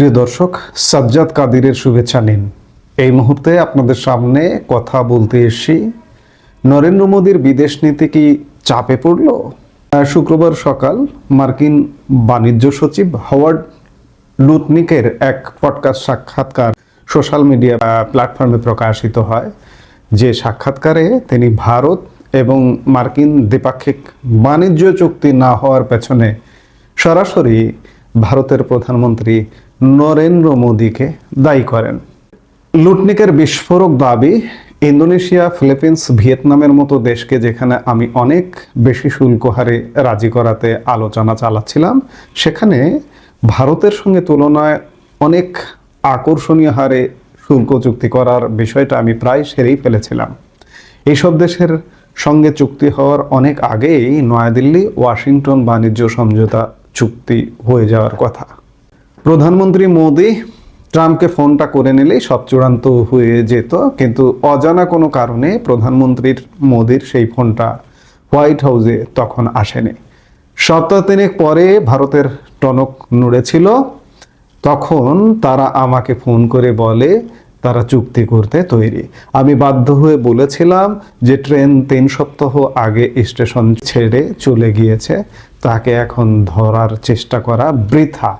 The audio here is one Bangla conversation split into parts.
প্রিয় দর্শক, সাজ্জাদ কাদিরের শুভেচ্ছা নিন। এই মুহূর্তে আপনাদের সামনে কথা বলতে এসেছি, নরেন্দ্র মোদীর বিদেশ নীতি কি চাপে পড়ল? শুক্রবার সকাল মার্কিন বাণিজ্য সচিব হাওয়ার্ড লুটনিকের এক পডকাস্ট সাক্ষাৎকার সোশ্যাল মিডিয়া প্ল্যাটফর্মে প্রকাশিত হয়, যে সাক্ষাৎকারে তিনি ভারত এবং মার্কিন দ্বিপাক্ষিক বাণিজ্য চুক্তি না হওয়ার পেছনে সরাসরি ভারতের প্রধানমন্ত্রী নরেন্দ্র মোদীকে দায়ী করেন। লুটনিকের বিস্ফোরক দাবি, ইন্দোনেশিয়া, ফিলিপিন্স, ভিয়েতনামের মতো দেশকে যেখানে আমি অনেক বেশি শুল্ক হারে রাজি করাতে আলোচনা চালাচ্ছিলাম, সেখানে ভারতের সঙ্গে তুলনায় অনেক আকর্ষণীয় হারে শুল্ক চুক্তি করার বিষয়টা আমি প্রায় সেরেই ফেলেছিলাম। এইসব দেশের সঙ্গে চুক্তি হওয়ার অনেক আগেই নয়াদিল্লি, ওয়াশিংটন বাণিজ্য সমঝোতা চুক্তি হয়ে যাওয়ার কথা। প্রধানমন্ত্রী মোদি ট্রাম্পকে ফোনটা করে নিলেই সব চূড়ান্ত হয়ে যেত, কিন্তু অজানা কোনো কারণে প্রধানমন্ত্রীর মোদির সেই ফোনটা হোয়াইট হাউসে তখন আসেনি। সপ্তাহ তিনেক পরে ভারতের টনক নড়েছিল, তখন তারা আমাকে ফোন করে বলে তারা চুক্তি করতে তৈরি। আমি বাধ্য হয়ে বলেছিলাম যে ট্রেন তিন সপ্তাহ আগে স্টেশন ছেড়ে চলে গিয়েছে, তাকে এখন ধরার চেষ্টা করা বৃথা।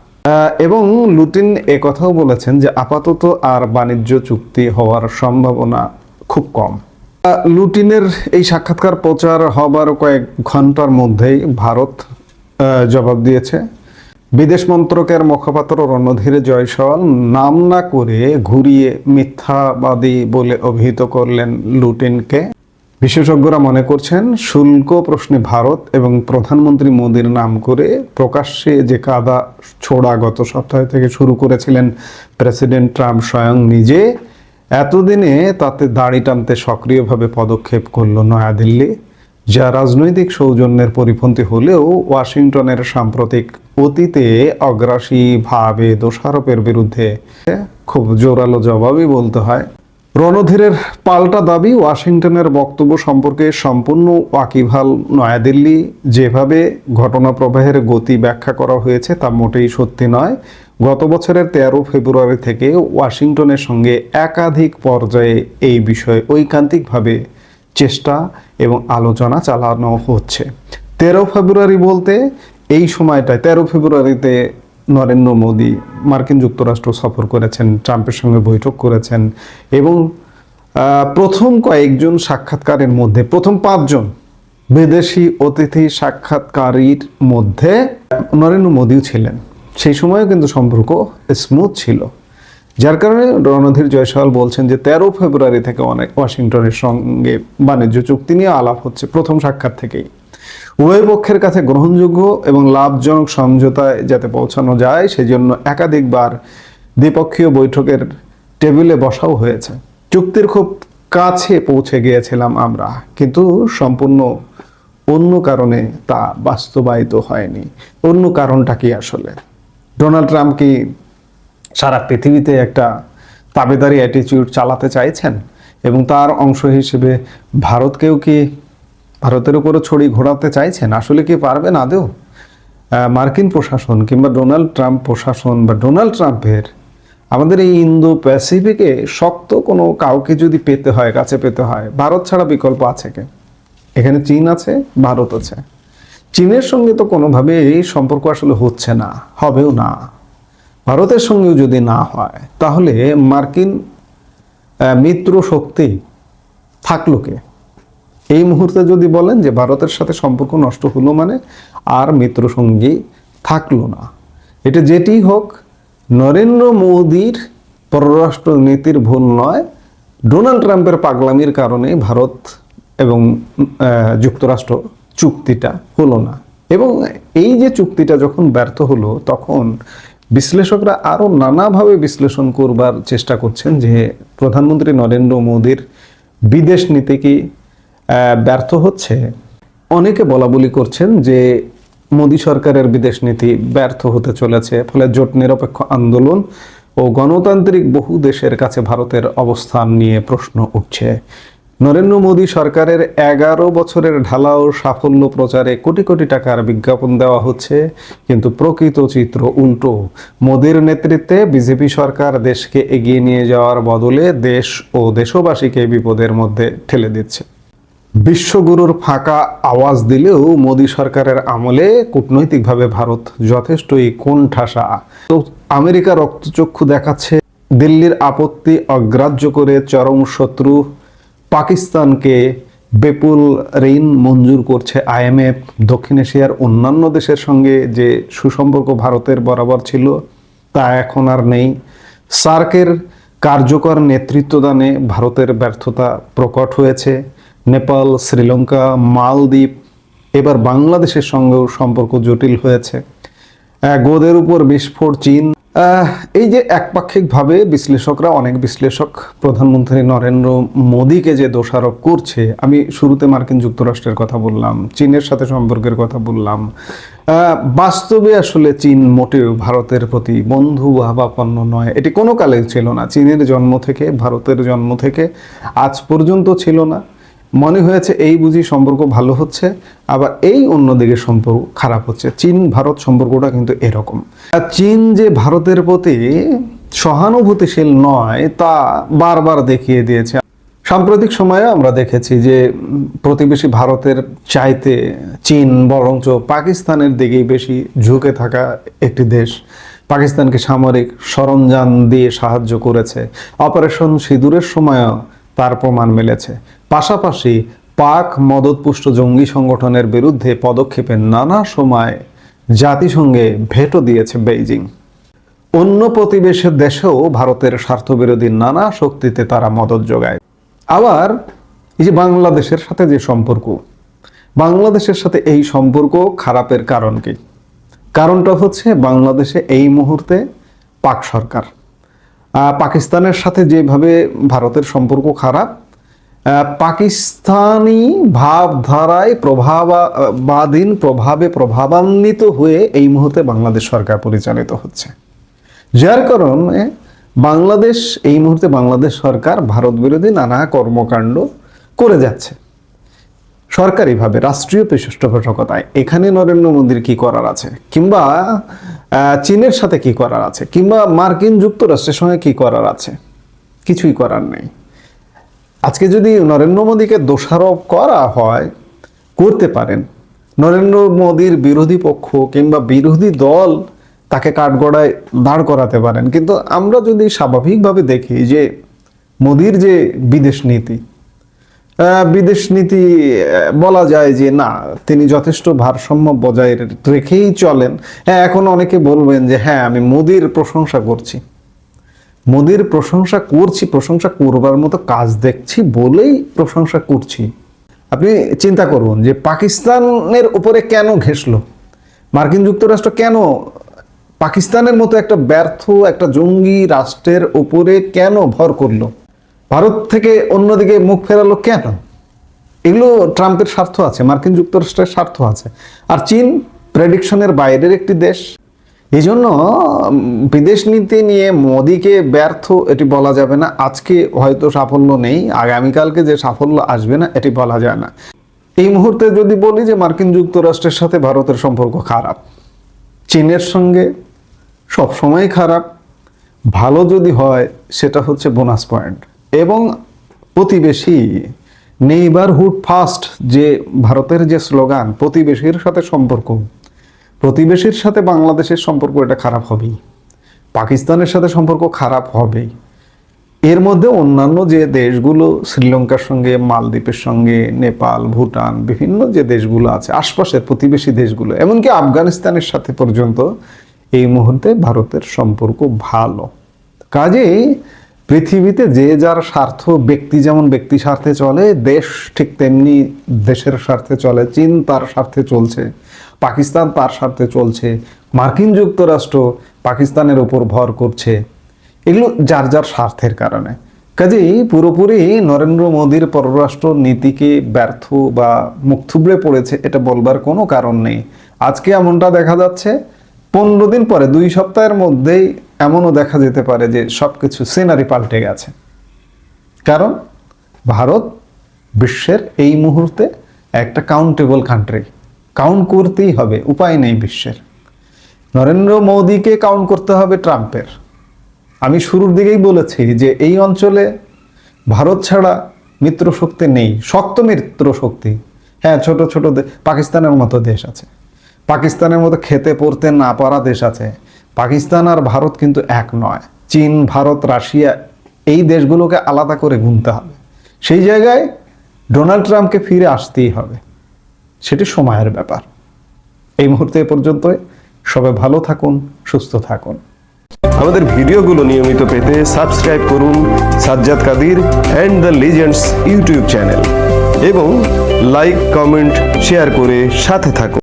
এবং লুটিন কথাও বলেছেন যে আপাতত আর বাণিজ্য চুক্তি হওয়ার সম্ভাবনা খুব কম। লুটিনের এই সাক্ষাৎকার প্রচার হবার কয়েক ঘণ্টার মধ্যেই ভারত জবাব দিয়েছে। বিদেশ মন্ত্রকের মুখপাত্র রণধীর জয়সওয়াল নাম না করে ঘুরিয়ে মিথ্যাবাদী বলে অভিহিত করলেন লুটিনকে। বিশেষজ্ঞরা মনে করছেন, শুল্ক প্রশ্নে ভারত এবং প্রধানমন্ত্রী মোদীর নাম করে প্রকাশ্যে যে কাদা ছোড়া গত সপ্তাহ থেকে শুরু করেছিলেন প্রেসিডেন্ট ট্রাম্প স্বয়ং নিজে, এতদিনে তাতে দাড়ি টানতে সক্রিয়ভাবে পদক্ষেপ করল নয়াদিল্লি, যা রাজনৈতিক সৌজন্যের পরিপন্থী হলেও ওয়াশিংটনের সাম্প্রতিক অতীতে অগ্রাসীভাবে দোষারোপের বিরুদ্ধে খুব জোরালো জবাবই বলতে হয়। রণধীরের পাল্টা দাবি, ওয়াশিংটনের বক্তব্য সম্পর্কে সম্পূর্ণ ওয়াকিভাল নয়াদিল্লি। যেভাবে ঘটনা প্রবাহের গতি ব্যাখ্যা করা হয়েছে তা মোটেই সত্যি নয়। গত বছরের তেরো ফেব্রুয়ারি থেকে ওয়াশিংটনের সঙ্গে একাধিক পর্যায়ে এই বিষয়ে ঐকান্তিকভাবে চেষ্টা এবং আলোচনা চালানো হচ্ছে। তেরো ফেব্রুয়ারি বলতে এই সময়টায়, তেরো ফেব্রুয়ারিতে নরেন্দ্র মোদী মার্কিন যুক্তরাষ্ট্র সফর করেছেন, ট্রাম্পের সঙ্গে বৈঠক করেছেন এবং প্রথম কয়েকজন সাক্ষাৎকারের মধ্যে, প্রথম পাঁচজন বিদেশি অতিথি সাক্ষাৎকারীর মধ্যে নরেন্দ্র মোদীও ছিলেন। সেই সময়ও কিন্তু সম্পর্ক স্মুথ ছিল। যার কারণে রণধীর জয়সওয়াল বলছেন যে, তেরো ফেব্রুয়ারি থেকে অনেক ওয়াশিংটনের সঙ্গে বাণিজ্য চুক্তি নিয়ে আলাপ হচ্ছে, প্রথম সাক্ষাৎ থেকেই। উভয় পক্ষের কাছে গ্রহণযোগ্য এবং লাভজনক সমঝোতায় যাতে পৌঁছানো যায়, সেজন্য একাধিকবার দ্বিপক্ষীয় বৈঠকের টেবিলে বসাও হয়েছে। চুক্তির খুব কাছে পৌঁছে গিয়েছিলাম আমরা, কিন্তু সম্পূর্ণ অন্য কারণে তা বাস্তবায়িত হয়নি। অন্য কারণটা কি আসলে? ডোনাল্ড ট্রাম্প কি সারা পৃথিবীতে একটা তাবেদারি অ্যাটিচিউড চালাতে চাইছেন? এবং তার অংশ হিসেবে ভারতকেও কি ভারতের উপরে ছড়ি ঘোরাতে চাইছেন আসলে কি পারবেন আদৌ? আহ, মার্কিন প্রশাসন কিংবা ডোনাল্ড ট্রাম্প প্রশাসন বা ডোনাল্ড ট্রাম্পের আমাদের এই ইন্দো প্যাসিফিকে শক্ত কোনো কাউকে যদি পেতে হয় কাছে পেতে হয় ভারত ছাড়া বিকল্প আছে কে? এখানে চীন আছে ভারত আছে। চীনের সঙ্গে তো কোনোভাবেই সম্পর্ক আসলে হচ্ছে না হবেও না। ভারতের সঙ্গেও যদি না হয় তাহলে মার্কিন মিত্র শক্তি থাকল কে? এই মুহূর্তে যদি বলেন যে ভারতের সাথে সম্পর্ক নষ্ট হলো মানে আর মিত্র সঙ্গী থাকল না। এটা যেটি হোক, নরেন্দ্র মোদীর পররাষ্ট্র নীতির ভুল নয়। ডোনাল্ড ট্রাম্পের পাগলামির কারণে ভারত এবং যুক্তরাষ্ট্র চুক্তিটা হলো না। এবং এই যে চুক্তিটা যখন ব্যর্থ হলো, তখন বিশ্লেষকরা আরও নানাভাবে বিশ্লেষণ করবার চেষ্টা করছেন যে প্রধানমন্ত্রী নরেন্দ্র মোদীর বিদেশ নীতি কি ব্যর্থ হচ্ছে? অনেকে বলা বলি করছেন যে মোদী সরকারের বিদেশ নীতি ব্যর্থ হতে চলেছে, ফলে জোট নিরপেক্ষ আন্দোলন ও গণতান্ত্রিক বহু দেশের কাছে ভারতের অবস্থান নিয়ে প্রশ্ন উঠছে। নরেন্দ্র মোদী সরকারের এগারো বছরের ঢালাও সাফল্য প্রচারে কোটি কোটি টাকার বিজ্ঞাপন দেওয়া হচ্ছে, কিন্তু প্রকৃত চিত্র উল্টো। মোদীর নেতৃত্বে বিজেপি সরকার দেশকে এগিয়ে নিয়ে যাওয়ার বদলে দেশ ও দেশবাসীকে বিপদের মধ্যে ঠেলে দিচ্ছে। বিশ্বগুরুর ফাঁকা আওয়াজ দিলেও মোদী সরকারের আমলে কূটনৈতিকভাবে ভারত যথেষ্টই কোণঠাসা তো আমেরিকা রক্তচক্ষু দেখাচ্ছে, দিল্লির আপত্তি অগ্রাহ্য করে চরম শত্রু পাকিস্তানকে বেপুল ঋণ মঞ্জুর করছে আইএমএফ। দক্ষিণ এশিয়ার অন্যান্য দেশের সঙ্গে যে সুসম্পর্ক ভারতের বরাবর ছিল, তা এখন আর নেই। সার্কের কার্যকর নেতৃত্বদানে ভারতের ব্যর্থতা প্রকট হয়েছে। নেপাল, শ্রীলঙ্কা, মালদ্বীপ এবার বাংলাদেশের সঙ্গেও সম্পর্ক জটিল হয়েছে। গোদের উপর বিস্ফোর চীন। এই যে একপাক্ষিকভাবে বিশ্লেষকরা, অনেক বিশ্লেষক, প্রধানমন্ত্রী নরেন্দ্র মোদীকে যে দোষারোপ করছে, আমি শুরুতে মার্কিন যুক্তরাষ্ট্রের কথা বললাম, চীনের সাথে সম্পর্কের কথা বললাম। বাস্তবে আসলে চীন মোটেও ভারতের প্রতি বন্ধু ভাবাপন্ন নয়। এটি কোনো কালে ছিল না। চীনের জন্ম থেকে, ভারতের জন্ম থেকে, আজ পর্যন্ত ছিল না। মনে হয়েছে এই বুঝি সম্পর্ক ভালো হচ্ছে, আবার এই অন্যদিকে সম্পর্ক খারাপ হচ্ছে। চীন, ভারত সম্পর্কটা কিন্তু এরকম। আর চীন যে ভারতের প্রতি সহানুভূতিশীল নয়, তা বারবার দেখিয়ে দিয়েছে। সাম্প্রতিক সময়ে আমরা দেখেছি যে প্রতিবেশী ভারতের চাইতে চীন বরঞ্চ পাকিস্তানের দিকেই বেশি ঝুঁকে থাকা একটি দেশ। পাকিস্তানকে সামরিক সরঞ্জাম দিয়ে সাহায্য করেছে। অপারেশন সিঁদুরের সময়ও তার প্রমাণ মিলেছে। পাশাপাশি পাক মদতপুষ্ট জঙ্গি সংগঠনের বিরুদ্ধে পদক্ষেপে নানা সময় জাতিসংঘে ভেটো দিয়েছে বেইজিং। অন্য প্রতিবেশের দেশেও ভারতের স্বার্থবিরোধী নানা শক্তিতে তারা মদত যোগায়। আবার এই যে বাংলাদেশের সাথে যে সম্পর্ক, বাংলাদেশের সাথে এই সম্পর্ক খারাপের কারণ কি? কারণটা হচ্ছে বাংলাদেশে এই মুহূর্তে পাক সরকার। পাকিস্তানের সাথে যেভাবে ভারতের সম্পর্ক খারাপ পাকিস্তানি ভাবধারায় প্রভাবাধীন প্রভাবে প্রভাবান্বিত হয়ে এই মুহূর্তে বাংলাদেশ সরকার পরিচালিত হচ্ছে। যার কারণে বাংলাদেশ, এই মুহূর্তে বাংলাদেশ সরকার ভারত বিরোধী নানা কর্মকাণ্ড করে যাচ্ছে। সরকারিভাবে, রাষ্ট্রীয় পৃষ্ঠপোষকতায় এখানে নরেন্দ্র মোদীর কি করার আছে? কিংবা চীনের সাথে কি করার আছে? কিংবা মার্কিন যুক্তরাষ্ট্রের সঙ্গে কি করার আছে? কিছুই করার নেই। আজকে যদি নরেন্দ্র মোদীকে দোষারোপ করা হয়, করতে পারেন। নরেন্দ্র মোদীর বিরোধী পক্ষ কিংবা বিরোধী দল তাকে কাঠগড়ায় দাঁড় করাতে পারেন। কিন্তু আমরা যদি স্বাভাবিকভাবে দেখি যে, মোদীর যে বিদেশ নীতি বিদেশ নীতি বলা যায় যে না, তিনি যথেষ্ট ভারসাম্য বজায় রেখেই চলেন। হ্যাঁ এখন অনেকে বলবেন যে হ্যাঁ আমি মোদীর প্রশংসা করছি। মোদীর প্রশংসা করছি, প্রশংসা করবার মতো কাজ দেখছি বলেই প্রশংসা করছি। আপনি চিন্তা করুন যে, পাকিস্তানের উপরে কেন ঘেসলো মার্কিন যুক্তরাষ্ট্র কেন, পাকিস্তানের মতো একটা ব্যর্থ একটা জঙ্গি রাষ্ট্রের উপরে কেন ভর করল? ভারত থেকে অন্যদিকে মুখ ফেরালো কেন? এগুলো ট্রাম্পের স্বার্থ আছে, মার্কিন যুক্তরাষ্ট্রের স্বার্থ আছে। আর চীন প্রেডিকশনের বাইরের একটি দেশ। এই জন্য বিদেশ নীতি নিয়ে মোদিকে ব্যর্থ, এটি বলা যাবে না। আজকে হয়তো সাফল্য নেই, আগামীকালকে যে সাফল্য আসবে না, এটি বলা যায় না। এই মুহূর্তে যদি বলি যে মার্কিন যুক্তরাষ্ট্রের সাথে ভারতের সম্পর্ক খারাপ, চীনের সঙ্গে সবসময় খারাপ, ভালো যদি হয়, সেটা হচ্ছে বোনাস পয়েন্ট। এবং প্রতিবেশী নেইবারহুড ফার্স্ট যে ভারতের যে স্লোগান, প্রতিবেশীর সাথে সম্পর্ক। প্রতিবেশীর সাথে বাংলাদেশের সম্পর্ক এটা খারাপ হবেই। পাকিস্তানের সাথে সম্পর্ক খারাপ হবেই। এর মধ্যে অন্যান্য যে দেশগুলো, শ্রীলঙ্কার সঙ্গে, মালদ্বীপের সঙ্গে, নেপাল, ভুটান, বিভিন্ন যে দেশগুলো আছে, আশপাশের প্রতিবেশী দেশগুলো, এমনকি আফগানিস্তানের সাথে পর্যন্ত এই মুহূর্তে ভারতের সম্পর্ক ভালো। কাজেই পৃথিবীতে যে যার স্বার্থ, ব্যক্তি যেমন ব্যক্তি স্বার্থে চলে, দেশ ঠিক তেমনি দেশের স্বার্থে চলে, চীন তার স্বার্থে চলছে, পাকিস্তান তার স্বার্থে চলছে, মার্কিন যুক্তরাষ্ট্র পাকিস্তানের উপর ভর করছে। এগুলো যার যার স্বার্থের কারণে। কাজেই পুরোপুরি নরেন্দ্র মোদীর পররাষ্ট্র নীতিকে ব্যর্থ বা মুখ থুবড়ে পড়েছে এটা বলবার কোনো কারণ নেই। আজকে এমনটা দেখা যাচ্ছে, পনেরো দিন পরে, দুই সপ্তাহের মধ্যেই এমনও দেখা যেতে পারে যে সব কিছু সিনারি পাল্টে গেছে। কারণ ভারত বিশ্বের এই মুহূর্তে একটা কাউন্টেবল কান্ট্রি কাউন্ট করতেই হবে, উপায় নেই বিশ্বের। নরেন্দ্র মোদীকে কাউন্ট করতে হবে ট্রাম্পের। আমি শুরুর দিকেই বলেছি যে এই অঞ্চলে ভারত ছাড়া মিত্র শক্তি নেই, শক্ত মিত্র শক্তি হ্যাঁ ছোট ছোট পাকিস্তানের মতো দেশ আছে। পাকিস্তানের মতো খেতে পড়তে না পারা দেশ আছে। পাকিস্তান আর ভারত কিন্তু এক নয়। চীন, ভারত, রাশিয়া এই দেশগুলোকে আলাদা করে গুনতে হবে। সেই জায়গায় ডোনাল্ড ট্রাম্পকে ফিরে আসতেই হবে। সেটি সময়ের ব্যাপার। এই মুহূর্তে পর্যন্ত সবাই ভালো থাকুন, সুস্থ থাকুন। আমাদের ভিডিওগুলো নিয়মিত পেতে সাবস্ক্রাইব করুন Sajjad Kadir and the legends YouTube channel এবং লাইক, কমেন্ট, শেয়ার করে সাথে থাকুন।